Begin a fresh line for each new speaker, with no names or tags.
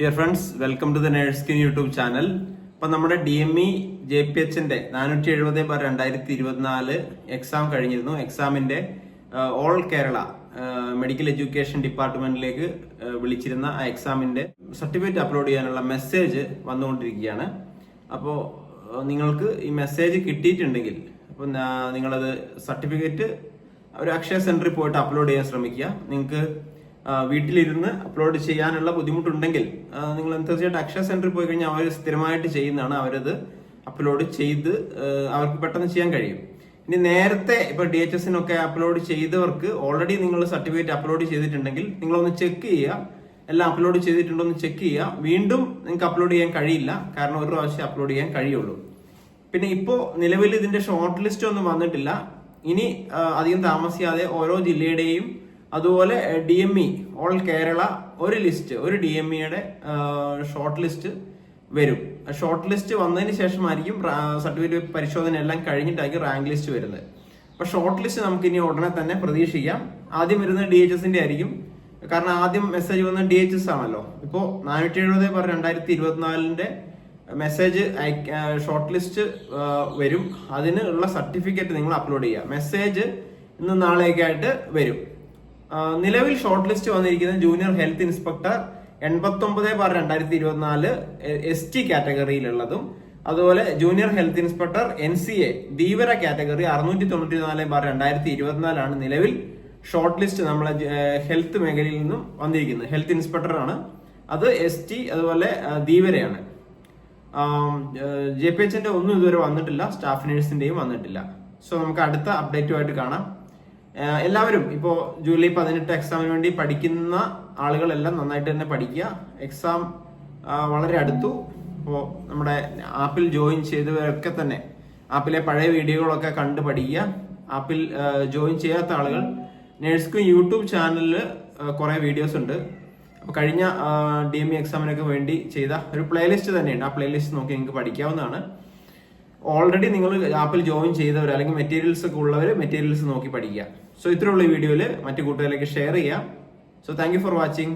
Dear friends welcome to the Nurseskin YouTube channel ഇപ്പം നമ്മുടെ D M E J P എച്ചിന്റെ നാനൂറ്റി എഴുപത് bar രണ്ടായിരത്തി ഇരുപത്തിനാല് എക്സാം കഴിഞ്ഞിരുന്നു എക്സാമിന്റെ ഓൾ കേരള മെഡിക്കൽ എഡ്യൂക്കേഷൻ ഡിപ്പാർട്ട്മെന്റിലേക്ക് വിളിച്ചിരുന്ന ആ എക്സാമിന്റെ സർട്ടിഫിക്കറ്റ് അപ്ലോഡ് ചെയ്യാനുള്ള മെസ്സേജ് വന്നുകൊണ്ടിരിക്കുകയാണ്. അപ്പോൾ നിങ്ങൾക്ക് ഈ മെസ്സേജ് കിട്ടിയിട്ടുണ്ടെങ്കിൽ അപ്പം നിങ്ങളത് സർട്ടിഫിക്കറ്റ് ഒരു അക്ഷയ സെന്ററിൽ പോയിട്ട് അപ്ലോഡ് ചെയ്യാൻ ശ്രമിക്കുക. നിങ്ങൾക്ക് വീട്ടിലിരുന്ന് അപ്ലോഡ് ചെയ്യാനുള്ള ബുദ്ധിമുട്ടുണ്ടെങ്കിൽ നിങ്ങൾ തീർച്ചയായിട്ടും അക്ഷയ സെന്ററിൽ പോയി കഴിഞ്ഞാൽ അവർ സ്ഥിരമായിട്ട് ചെയ്യുന്നതാണ് അവരത് അപ്ലോഡ് ചെയ്ത് അവർക്ക് പെട്ടെന്ന് ചെയ്യാൻ കഴിയും. ഇനി നേരത്തെ ഇപ്പൊ ഡി എച്ച് എസിനൊക്കെ അപ്ലോഡ് ചെയ്തവർക്ക് ഓൾറെഡി നിങ്ങൾ സർട്ടിഫിക്കറ്റ് അപ്ലോഡ് ചെയ്തിട്ടുണ്ടെങ്കിൽ നിങ്ങളൊന്ന് ചെക്ക് ചെയ്യുക. എല്ലാം അപ്ലോഡ് ചെയ്തിട്ടുണ്ടോ എന്ന് ചെക്ക് ചെയ്യുക. വീണ്ടും നിങ്ങൾക്ക് അപ്ലോഡ് ചെയ്യാൻ കഴിയില്ല. കാരണം ഒരു പ്രാവശ്യം അപ്ലോഡ് ചെയ്യാൻ കഴിയുള്ളൂ. പിന്നെ ഇപ്പോ നിലവിൽ ഇതിന്റെ ഷോർട്ട് ലിസ്റ്റ് ഒന്നും വന്നിട്ടില്ല. ഇനി അധികം താമസിയാതെ ഓരോ ജില്ലയുടെയും അതുപോലെ D M E all Kerala ഒരു ലിസ്റ്റ് ഒരു ഡി എം ഇയുടെ ഷോർട്ട് ലിസ്റ്റ് വരും. ഷോർട്ട് ലിസ്റ്റ് വന്നതിന് ശേഷമായിരിക്കും സർട്ടിഫിക്കറ്റ് പരിശോധന എല്ലാം കഴിഞ്ഞിട്ടായിരിക്കും റാങ്ക് ലിസ്റ്റ് വരുന്നത്. അപ്പൊ ഷോർട്ട് ലിസ്റ്റ് നമുക്ക് ഇനി ഉടനെ തന്നെ പ്രതീക്ഷിക്കാം. ആദ്യം വരുന്നത് ഡി എച്ച് എസിന്റെ ആയിരിക്കും. കാരണം ആദ്യം മെസ്സേജ് വന്ന ഡി എച്ച് എസ് ആണല്ലോ. ഇപ്പോൾ നാനൂറ്റി എഴുപത് പറ രണ്ടായിരത്തി ഇരുപത്തിനാലിന്റെ മെസ്സേജ് ഷോർട്ട് ലിസ്റ്റ് വരും. അതിന് ഉള്ള സർട്ടിഫിക്കറ്റ് നിങ്ങൾ അപ്ലോഡ് ചെയ്യുക. മെസ്സേജ് ഇന്ന് നാളെയൊക്കെ ആയിട്ട് വരും. നിലവിൽ ഷോർട്ട് ലിസ്റ്റ് വന്നിരിക്കുന്നത് ജൂനിയർ ഹെൽത്ത് ഇൻസ്പെക്ടർ എൺപത്തൊമ്പത് ബാർ രണ്ടായിരത്തി ഇരുപത്തിനാല് എസ് ടി കാറ്റഗറിയിലുള്ളതും അതുപോലെ junior health inspector N C A Dheevara category അറുന്നൂറ്റി തൊണ്ണൂറ്റി നാല് ബാർ രണ്ടായിരത്തി ഇരുപത്തിനാലാണ് നിലവിൽ ഷോർട്ട് ലിസ്റ്റ് നമ്മളെ ഹെൽത്ത് മേഖലയിൽ നിന്നും വന്നിരിക്കുന്നത്. ഹെൽത്ത് ഇൻസ്പെക്ടർ ആണ്. അത് എസ് ടി അതുപോലെ ധീവരയാണ്. ജെ പി എച്ചിന്റെ ഒന്നും ഇതുവരെ വന്നിട്ടില്ല. സ്റ്റാഫ് നേഴ്സിന്റെയും വന്നിട്ടില്ല. സോ നമുക്ക് അടുത്ത അപ്ഡേറ്റുമായിട്ട് കാണാം. എല്ലാവരും ഇപ്പോൾ ജൂലൈ പതിനെട്ട് എക്സാമിന് വേണ്ടി പഠിക്കുന്ന ആളുകളെല്ലാം നന്നായിട്ട് തന്നെ പഠിക്കുക. എക്സാം വളരെ അടുത്തു. അപ്പോൾ നമ്മുടെ ആപ്പിൽ ജോയിൻ ചെയ്തവരൊക്കെ തന്നെ ആപ്പിലെ പഴയ വീഡിയോകളൊക്കെ കണ്ട് പഠിക്കുക. ആപ്പിൽ ജോയിൻ ചെയ്യാത്ത ആളുകൾ നേഴ്സ്ക്കും യൂട്യൂബ് ചാനലിൽ കുറേ വീഡിയോസ് ഉണ്ട്. അപ്പോൾ കഴിഞ്ഞ ഡി എം ഇ എക്സാമിനൊക്കെ വേണ്ടി ചെയ്ത ഒരു പ്ലേലിസ്റ്റ് തന്നെയുണ്ട്. ആ പ്ലേലിസ്റ്റ് നോക്കി നിങ്ങൾക്ക് പഠിക്കാവുന്നതാണ്. ഓൾറെഡി നിങ്ങൾ ആപ്പിൽ ജോയിൻ ചെയ്തവർ അല്ലെങ്കിൽ മെറ്റീരിയൽസ് ഒക്കെ ഉള്ളവർ മെറ്റീരിയൽസ് നോക്കി പഠിക്കുക. സോ ഇത്രയുള്ള വീഡിയോയിൽ മറ്റു കൂട്ടുകാരിലേക്ക് ഷെയർ ചെയ്യാം. So thank for watching